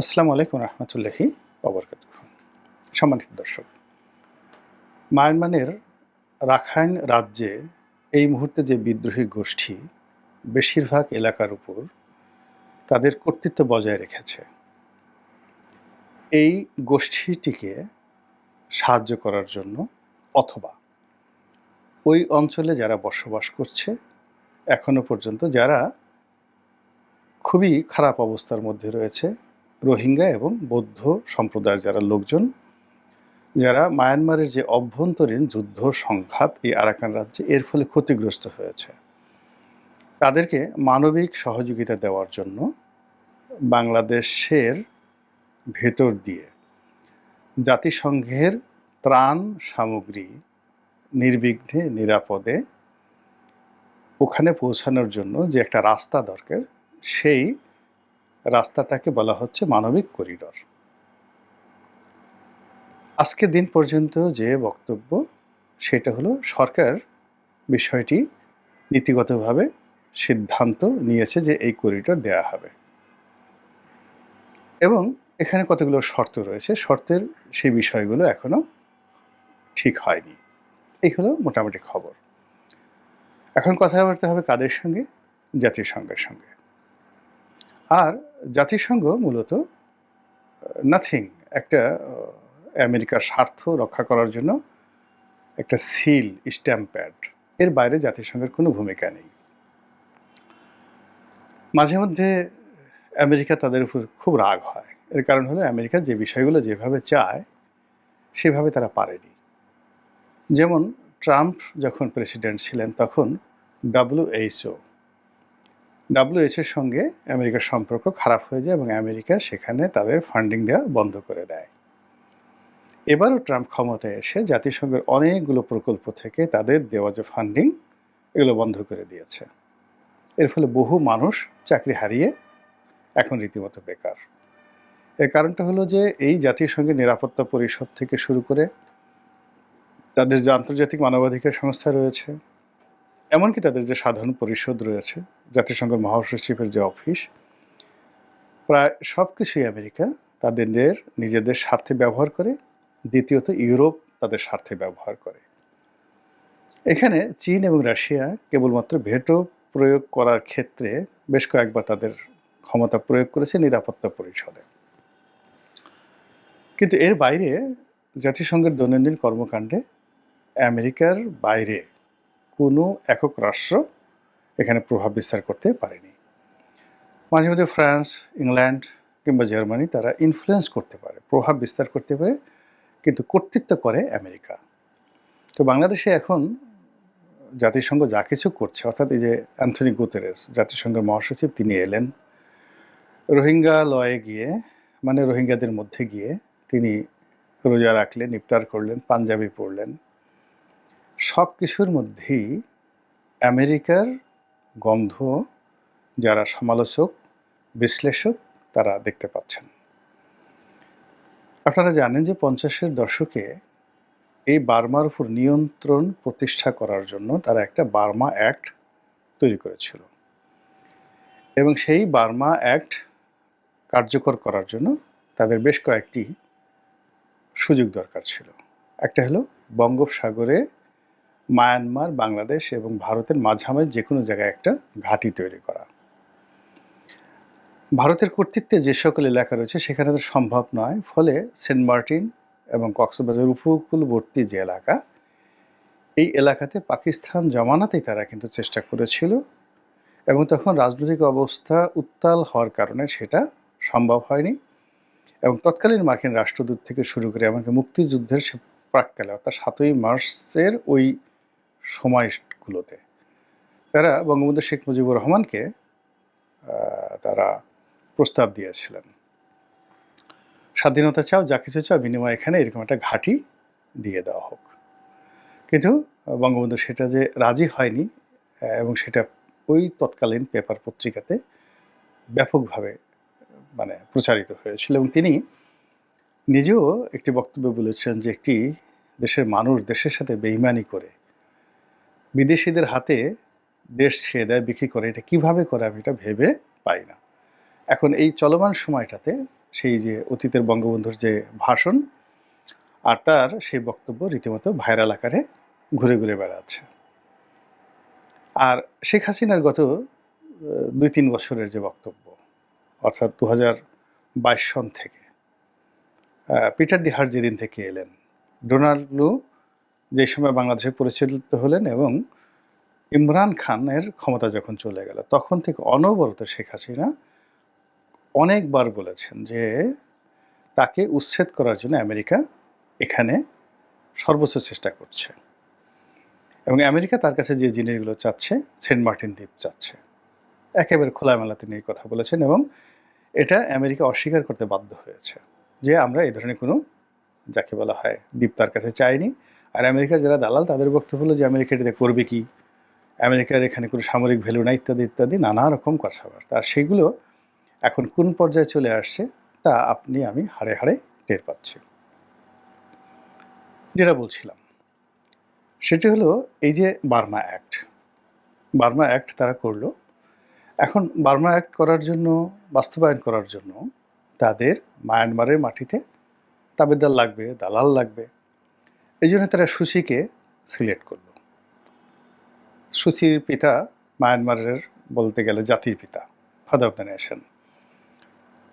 আসসালামু আলাইকুম রহমতুল্লাহি অবরকাত সম্মানিত দর্শক, মায়ানমারের রাখাইন রাজ্যে এই মুহূর্তে যে বিদ্রোহী গোষ্ঠী বেশিরভাগ এলাকার উপর তাদের কর্তৃত্ব বজায় রেখেছে, এই গোষ্ঠীটিকে সাহায্য করার জন্য অথবা ওই অঞ্চলে যারা বসবাস করছে এখনও পর্যন্ত যারা খুবই খারাপ অবস্থার মধ্যে রয়েছে রোহিঙ্গা এবং বৌদ্ধ সম্প্রদায়ের যারা লোকজন, যারা মায়ানমারের যে অভ্যন্তরীণ যুদ্ধ সংঘাত এই আরাকান রাজ্যে এর ফলে ক্ষতিগ্রস্ত হয়েছে। তাদেরকে মানবিক সহযোগিতা দেওয়ার জন্য বাংলাদেশের ভেতর দিয়ে জাতিসংঘের ত্রাণ সামগ্রী নির্বিঘ্নে, নিরাপদে ওখানে পৌঁছানোর জন্য যে একটা রাস্তা দরকার, সেই রাস্তাটাকে বলা হচ্ছে মানবিক করিডর। আজকের দিন পর্যন্ত যে বক্তব্য, সেটা হলো সরকার বিষয়টি নীতিগতভাবে সিদ্ধান্ত নিয়েছে যে এই করিডর দেয়া হবে। এবং এখানে কতগুলো শর্ত রয়েছে, শর্তের সেই বিষয়গুলো এখনও ঠিক হয়নি। এই হলো মোটামুটি খবর। এখন কথাবার্তা হবে কাদের সঙ্গে? জাতিসংঘের সঙ্গে। আর জাতিসংঘ মূলত নাথিং একটা আমেরিকার স্বার্থ রক্ষা করার জন্য একটা সিল স্ট্যাম্প প্যাড এর বাইরে জাতিসংঘের কোনো ভূমিকা নেই। মাঝে মধ্যে আমেরিকা তাদের উপর খুব রাগ হয়। এর কারণ হলো আমেরিকা যে বিষয়গুলো যেভাবে চায়, সেভাবে তারা পারেনি। যেমন ট্রাম্প যখন প্রেসিডেন্ট ছিলেন, তখন ডাব্লিউএইচও ডাব্লিউএইচের সঙ্গে আমেরিকার সম্পর্ক খারাপ হয়ে যায় এবং আমেরিকা সেখানে তাদের ফান্ডিং দেওয়া বন্ধ করে দেয়। এবারও ট্রাম্প ক্ষমতায় এসে জাতিসংঘের অনেকগুলো প্রকল্প থেকে তাদের দেওয়া যে ফান্ডিং এগুলো বন্ধ করে দিয়েছে। এর ফলে বহু মানুষ চাকরি হারিয়ে এখন রীতিমতো বেকার। এর কারণটা হলো যে এই জাতিসংঘের নিরাপত্তা পরিষদ থেকে শুরু করে তাদের যে আন্তর্জাতিক মানবাধিকার সংস্থা রয়েছে, এমনকি তাদের যে সাধারণ পরিষদ রয়েছে জাতিসংঘের মহাসচিবের যে অফিস, প্রায় সব কিছুই আমেরিকা তাদের নিজেদের স্বার্থে ব্যবহার করে, দ্বিতীয়ত ইউরোপ তাদের স্বার্থে ব্যবহার করে। এখানে চীন এবং রাশিয়া কেবলমাত্র ভেটো প্রয়োগ করার ক্ষেত্রে বেশ কয়েকবার তাদের ক্ষমতা প্রয়োগ করেছে নিরাপত্তা পরিষদে। কিন্তু এর বাইরে জাতিসংঘের দৈনন্দিন কর্মকাণ্ডে আমেরিকার বাইরে কোনো একক রাষ্ট্র এখানে প্রভাব বিস্তার করতে পারেনি। মাঝে মধ্যে ফ্রান্স, ইংল্যান্ড কিংবা জার্মানি তারা ইনফ্লুয়েন্স করতে পারে, প্রভাব বিস্তার করতে পারে, কিন্তু কর্তৃত্ব করে আমেরিকা। তো বাংলাদেশে এখন জাতিসংঘ যা কিছু করছে, অর্থাৎ এই যে অ্যান্থনি গুতেরেস, জাতিসংঘের মহাসচিব, তিনি এলেন। রোহিঙ্গা লয়ে গিয়ে মানে রোহিঙ্গাদের মধ্যে গিয়ে তিনি রোজা রাখলেন, ইফতার করলেন, পাঞ্জাবি পড়লেন সব কিছুর মধ্যেই আমেরিকার গন্ধ যারা সমালোচক, বিশ্লেষক, তারা দেখতে পাচ্ছেন। আপনারা জানেন যে পঞ্চাশের দশকে এই বার্মার উপর নিয়ন্ত্রণ প্রতিষ্ঠা করার জন্য তারা একটা বার্মা অ্যাক্ট তৈরি করেছিল। এবং সেই বার্মা অ্যাক্ট কার্যকর করার জন্য তাদের বেশ কয়েকটি সুযোগ দরকার ছিল। একটা হলো বঙ্গোপসাগরে মায়ানমার, বাংলাদেশ এবং ভারতের মাঝামাঝি যে কোনো জায়গায় একটা ঘাঁটি তৈরি করা। ভারতের কর্তৃত্বে যে সকল এলাকা রয়েছে সেখানে তো সম্ভব নয়, ফলে সেন্ট মার্টিন এবং কক্সবাজার উপকূলবর্তী যে এলাকা, এই এলাকাতে পাকিস্তান জমানাতেই তারা কিন্তু চেষ্টা করেছিল এবং তখন রাজনৈতিক অবস্থা উত্তাল হওয়ার কারণে সেটা সম্ভব হয়নি এবং তৎকালীন মার্কিন রাষ্ট্রদূত থেকে শুরু করে এমনকি মুক্তিযুদ্ধের প্রাককালে অর্থাৎ সাতই মার্চের ওই সময়গুলোতে। তারা বঙ্গবন্ধু শেখ মুজিবুর রহমানকে তারা প্রস্তাব দিয়েছিলেন। স্বাধীনতা চাও, যা কিছু চাও, বিনিময়ে এখানে এরকম একটা ঘাঁটি দিয়ে দেওয়া হোক। কিন্তু বঙ্গবন্ধু সেটা যে রাজি হয়নি, এবং সেটা ওই তৎকালীন পেপার পত্রিকাতে ব্যাপকভাবে মানে প্রচারিত হয়েছিল। এবং তিনি নিজেও একটি বক্তব্য বলেছেন যে একটি দেশের মানুষ দেশের সাথে বেইমানি করে বিদেশিদের হাতে দেশ ছেড়ে দেয়, বিক্রি করে, এটা কীভাবে করে আমি এটা ভেবে পাই না। এখন এই চলমান সময়টাতে সেই যে অতীতের বঙ্গবন্ধুর যে ভাষণ আর তার সেই বক্তব্য রীতিমতো ভাইরাল আকারে ঘুরে ঘুরে বেড়াচ্ছে। আর শেখ হাসিনার গত দুই তিন বছরের যে বক্তব্য, অর্থাৎ দু হাজার বাইশ সন থেকে পিটার ডিহার যেদিন থেকে এলেন, ডোনাল্ড লু যে সময় বাংলাদেশে পরিচালিত হলেন এবং ইমরান খানের ক্ষমতা যখন চলে গেল, তখন থেকে অনবরত শেখ হাসিনা অনেকবার বলেছেন যে তাকে উচ্ছেদ করার জন্য আমেরিকা এখানে সর্বোচ্চ চেষ্টা করছে। এবং আমেরিকা তার কাছে যে জিনিসগুলো চাচ্ছে, সেন্ট মার্টিন দ্বীপ চাচ্ছে। একেবারে খোলামেলা তিনি এই কথা বলেছেন এবং এটা আমেরিকা অস্বীকার করতে বাধ্য হয়েছে যে আমরা এই ধরনের কোনো, যাকে বলা হয়, দ্বীপ তার কাছে চাইনি। আর আমেরিকার যারা দালাল, তাদের বক্তব্য হলো যে আমেরিকা এটাতে করবে কি? আমেরিকার এখানে কোনো সামরিক ভ্যালু নাই ইত্যাদি ইত্যাদি, নানা রকম কথাবার্তা। আর সেগুলো এখন কোন পর্যায়ে চলে আসছে, তা আপনি, আমি হাড়ে হাড়ে টের পাচ্ছি। যেটা বলছিলাম, সেটি হলো এই যে বার্মা অ্যাক্ট। বার্মা অ্যাক্ট তারা করল। এখন বার্মা অ্যাক্ট করার জন্য, বাস্তবায়ন করার জন্য তাদের মায়ানমারের মাটিতে তাবেদার লাগবে, দালাল লাগবে। এই জন্য তারা সুশিকে সিলেক্ট করল। সুশির পিতা মায়ানমারের বলতে গেলে জাতির পিতা, ফাদার অফ দ্য নেশন।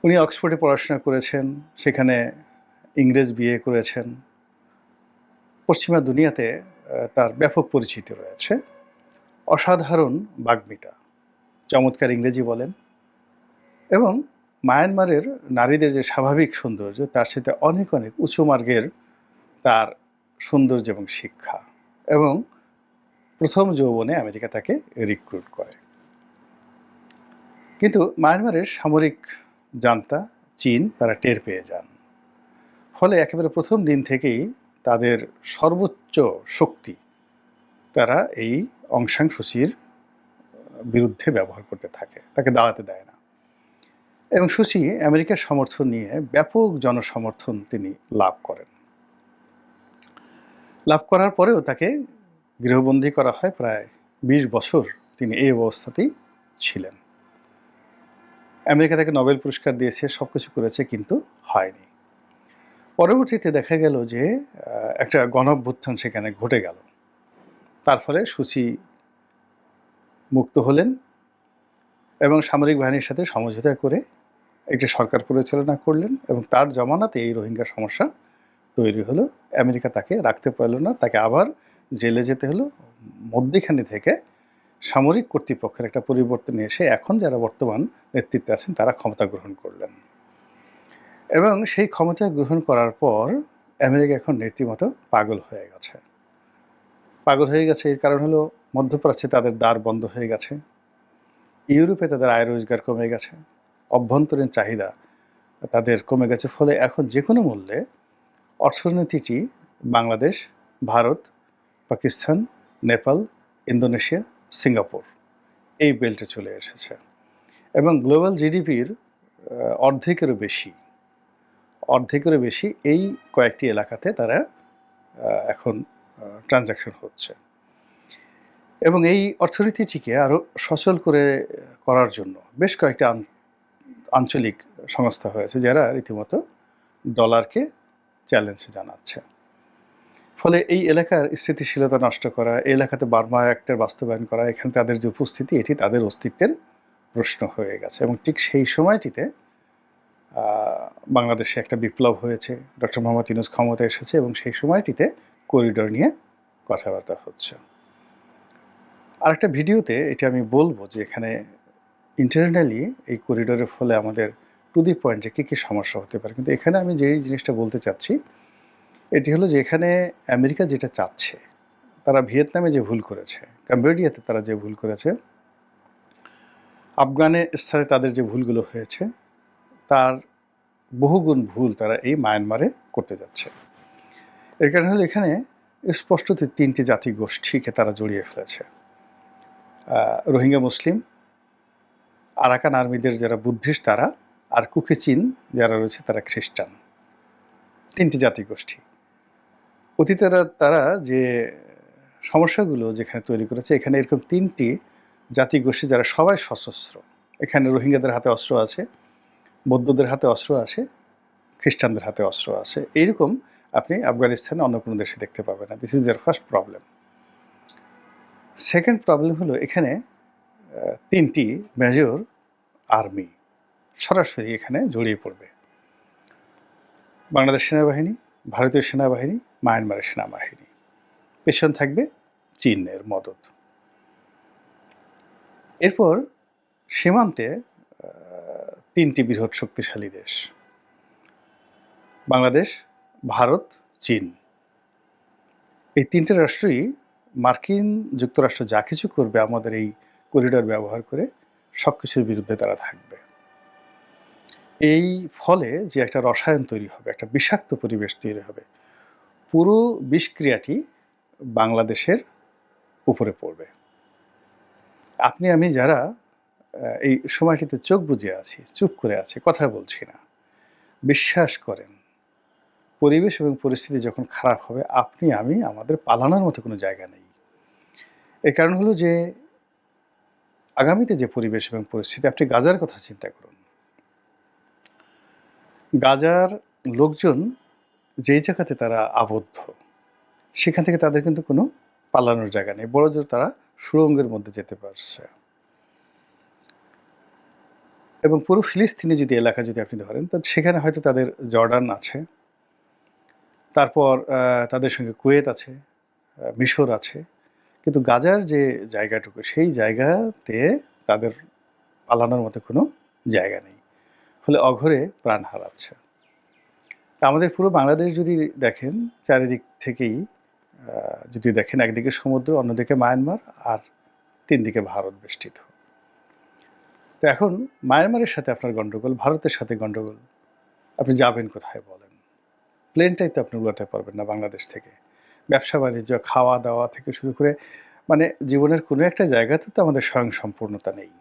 উনি অক্সফোর্ডে পড়াশোনা করেছেন, সেখানে ইংরেজ বিয়ে করেছেন। পশ্চিমা দুনিয়াতে তার ব্যাপক পরিচিতি রয়েছে। অসাধারণ বাগ্মিতা, চমৎকার ইংরেজি বলেন। এবং মায়ানমারের নারীদের যে স্বাভাবিক সৌন্দর্য, তার সাথে অনেক অনেক উঁচু মার্গের তার সৌন্দর্য এবং শিক্ষা এবং প্রথম যৌবনে আমেরিকা তাকে রিক্রুট করে। কিন্তু মায়ানমারের সামরিক জান্তা চীন তারা টের পেয়ে যান। ফলে একেবারে প্রথম দিন থেকেই তাদের সর্বোচ্চ শক্তি তারা এই অংশাং সুচির বিরুদ্ধে ব্যবহার করতে থাকে, তাকে দাঁড়াতে দেয় না। এবং সুচি আমেরিকার সমর্থন নিয়ে ব্যাপক জনসমর্থন তিনি লাভ করেন। লাভ করার পরেও তাকে গৃহবন্দী করা হয় প্রায় বিশ বছর তিনি এই অবস্থাতেই ছিলেন। আমেরিকা তাকে নোবেল পুরস্কার দিয়েছে সব কিছু করেছে কিন্তু হয়নি। পরবর্তীতে দেখা গেল যে একটা গণভ্যুত্থান সেখানে ঘটে গেল। তার ফলে সুচি মুক্ত হলেন এবং সামরিক বাহিনীর সাথে সমঝোতা করে একটি সরকার পরিচালনা করলেন এবং তার জমানাতে এই রোহিঙ্গা সমস্যা তৈরি হলো, আমেরিকা তাকে রাখতে পারল না, তাকে আবার জেলে যেতে হলো। মধ্যখানে থেকে সামরিক কর্তৃপক্ষের একটা পরিবর্তন এসে এখন যারা বর্তমান নেতৃত্বে আছেন, তারা ক্ষমতা গ্রহণ করলেন। এবং সেই ক্ষমতা গ্রহণ করার পর আমেরিকা এখন রীতিমতো পাগল হয়ে গেছে। পাগল হয়ে গেছে এর কারণ হলো, মধ্যপ্রাচ্যে তাদের দ্বার বন্ধ হয়ে গেছে। ইউরোপে তাদের আয় রোজগার কমে গেছে। অভ্যন্তরীণ চাহিদা তাদের কমে গেছে। ফলে এখন যে কোনো মূল্যে অর্থনীতিটি বাংলাদেশ, ভারত, পাকিস্তান, নেপাল, ইন্দোনেশিয়া, সিঙ্গাপুর এই বেল্টে চলে এসেছে। এবং গ্লোবাল জিডিপির অর্ধেকেরও বেশি অর্ধেকেরও বেশি এই কয়েকটি এলাকাতে তারা এখন ট্রানজাকশন হচ্ছে। এবং এই অর্থনীতিটিকে আরও সচল করে করার জন্য বেশ কয়েকটি আঞ্চলিক সংস্থা হয়েছে যারা রীতিমতো ডলারকে চ্যালেঞ্জ জানাচ্ছে। ফলে এই এলাকার স্থিতিশীলতা নষ্ট করা, এই এলাকাতে বার্মা অ্যাক্টের বাস্তবায়ন করা, এখানে তাদের যে উপস্থিতি, এটি তাদের অস্তিত্বের প্রশ্ন হয়ে গেছে। এবং ঠিক সেই সময়টিতে বাংলাদেশে একটা বিপ্লব হয়েছে। ডক্টর মোহাম্মদ ইউনুস ক্ষমতা এসেছে এবং সেই সময়টিতে করিডোর নিয়ে কথাবার্তা হচ্ছে। আরেকটা ভিডিওতে এটা আমি বলব যে এখানে ইন্টারনালি এই করিডোরের ফলে আমাদের টু দি পয়েন্টে কী কী সমস্যা হতে পারে। কিন্তু এখানে আমি যেই জিনিসটা বলতে চাচ্ছি, এটি হলো যে এখানে আমেরিকা যেটা চাচ্ছে, তারা ভিয়েতনামে যে ভুল করেছে, কম্বোডিয়াতে তারা যে ভুল করেছে, আফগানিস্তানে তাদের যে ভুলগুলো হয়েছে, তার বহুগুণ ভুল তারা এই মায়ানমারে করতে যাচ্ছে। এর কারণে হলো এখানে স্পষ্টত তিনটি জাতি গোষ্ঠীকে তারা জড়িয়ে ফেলেছে। রোহিঙ্গা, মুসলিম, আরাকান আর্মিদের যারা বুদ্ধিস্ট তারা আর কুকিচিন যারা রয়েছে তারা খ্রিস্টান। তিনটি জাতিগোষ্ঠী অতীতে তারা- তারা যে সমস্যাগুলো যেখানে তৈরি করেছে, এখানে এরকম তিনটি জাতিগোষ্ঠী যারা সবাই সশস্ত্র। এখানে রোহিঙ্গাদের হাতে অস্ত্র আছে, বৌদ্ধদের হাতে অস্ত্র আছে, খ্রিস্টানদের হাতে অস্ত্র আছে। এইরকম আপনি আফগানিস্তানে অন্য কোনো দেশে দেখতে পাবেন না। This is their first problem second problem হলো এখানে তিনটি মেজর আর্মি সরাসরি এখানে জড়িয়ে পড়বে। বাংলাদেশ সেনাবাহিনী, ভারতীয় সেনাবাহিনী, মায়ানমারের সেনাবাহিনী। পেছন থাকবে চীনের মদত। এরপর সীমান্তে তিনটি বৃহৎ শক্তিশালী দেশ। বাংলাদেশ, ভারত, চীন। এই তিনটে রাষ্ট্রই মার্কিন যুক্তরাষ্ট্র যা কিছু করবে, আমাদের এই করিডর ব্যবহার করে সব কিছুর বিরুদ্ধে তারা থাকবে। এই ফলে যে একটা রসায়ন তৈরি হবে, একটা বিষাক্ত পরিবেশ তৈরি হবে, পুরো বিষক্রিয়াটি বাংলাদেশের উপরে পড়বে। আপনি, আমি যারা এই সময়টিতে চোখ বুজে আছি, চুপ করে আছে, কথা বলছি না, বিশ্বাস করেন, পরিবেশ এবং পরিস্থিতি যখন খারাপ হবে, আপনি, আমি, আমাদের পালানোর মতো কোনো জায়গা নেই। এর কারণ হলো যে, আগামীতে যে পরিবেশ এবং পরিস্থিতি, আপনি গাজার কথা চিন্তা করুন। গাজার লোকজন যেই জায়গাতে তারা আবদ্ধ, সেখান থেকে তাদের কিন্তু কোনো পালানোর জায়গা নেই। বড় জোর তারা সুড়ঙ্গের মধ্যে যেতে পারছে। এবং পুরো ফিলিস্তিনি যদি এলাকা যদি আপনি ধরেন, তো সেখানে হয়তো তাদের জর্ডান আছে, তারপর তাদের সঙ্গে কুয়েত আছে মিশর আছে। কিন্তু গাজার যে জায়গাটুকু, সেই জায়গাতে তাদের পালানোর মতো কোনো জায়গা নেই। ফলে অঘরে প্রাণ হারাচ্ছে। আমাদের পুরো বাংলাদেশ যদি দেখেন, চারিদিক থেকেই যদি দেখেন একদিকে সমুদ্র, অন্যদিকে মায়ানমার আর তিন দিকে ভারত বেষ্টিত। তো এখন মায়ানমারের সাথে আপনার গন্ডগোল, ভারতের সাথে গন্ডগোল, আপনি যাবেন কোথায় বলেন? প্লেনটাই তো আপনি উড়াতে পারবেন না বাংলাদেশ থেকে। ব্যবসা, বাণিজ্য খাওয়া দাওয়া থেকে শুরু করে মানে জীবনের কোনো একটা জায়গাতে তো আমাদের স্বয়ং সম্পূর্ণতা নেই।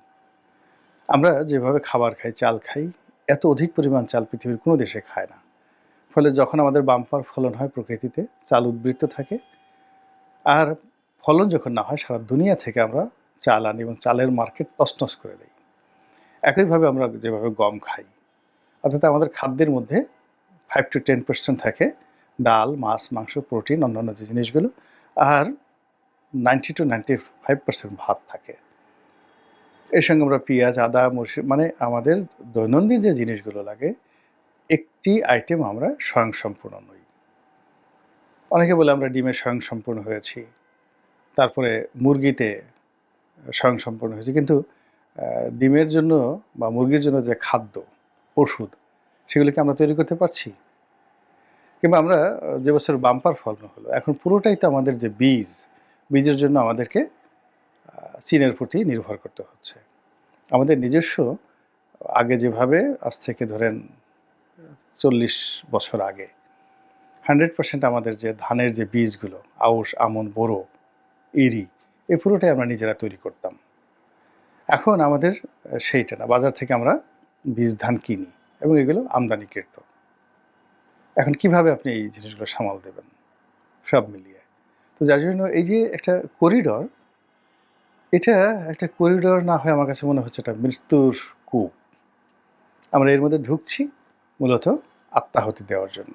আমরা যেভাবে খাবার খাই, চাল খাই এত অধিক পরিমাণ চাল পৃথিবীর কোনো দেশে খায় না। ফলে যখন আমাদের বাম্পার ফলন হয় প্রকৃতিতে, চাল উদ্বৃত্ত থাকে। আর ফলন যখন না হয়, সারা দুনিয়া থেকে আমরা চাল আনি এবং চালের মার্কেট তছনছ করে দিই। একইভাবে আমরা যেভাবে গম খাই, অর্থাৎ আমাদের খাদ্যের মধ্যে ফাইভ টু টেন পার্সেন্ট থাকে ডাল, মাছ, মাংস, প্রোটিন, অন্যান্য যে জিনিসগুলো, আর ninety two ninety five percent ভাত থাকে। এর সঙ্গে আমরা পেঁয়াজ, আদা মরসি মানে আমাদের দৈনন্দিন যে জিনিসগুলো লাগে, একটি আইটেম আমরা স্বয়ংসম্পূর্ণ নই। অনেকে বলে আমরা ডিমে স্বয়ংসম্পূর্ণ হয়েছি, তারপরে মুরগিতে স্বয়ং স্বয়ংসম্পূর্ণ হয়েছি, কিন্তু ডিমের জন্য বা মুরগির জন্য যে খাদ্য, ওষুধ, সেগুলিকে আমরা তৈরি করতে পারছি। কিংবা আমরা যে বছর বাম্পার ফলন হলো, এখন পুরোটাই তো আমাদের যে বীজ, বীজের জন্য আমাদেরকে চীনের প্রতি নির্ভর করতে হচ্ছে। আমাদের নিজস্ব, আগে যেভাবে, আজ থেকে ধরেন চল্লিশ বছর আগে, হান্ড্রেড পার্সেন্ট আমাদের যে ধানের যে বীজগুলো, আউশ, আমন, বোরো ইরি এই পুরোটাই আমরা নিজেরা তৈরি করতাম। এখন আমাদের সেইটা না, বাজার থেকে আমরা বীজ, ধান কিনি এবং এগুলো আমদানিকৃত এখন কীভাবে আপনি এই জিনিসগুলো সামাল দেবেন? সব মিলিয়ে। তো যার জন্য এই যে একটা করিডর এটা একটা করিডোর না হয় আমার কাছে মনে হচ্ছে এটা মৃত্যুর কূপ। আমরা এর মধ্যে ঢুকছি মূলত আত্মাহতি দেওয়ার জন্য।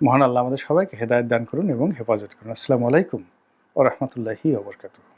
মহান আল্লাহ আমাদের সবাইকে হেদায়ত দান করুন এবং হেফাজত করুন। আসসালামু আলাইকুম ও রহমতুল্লাহি ওবরকাতুহ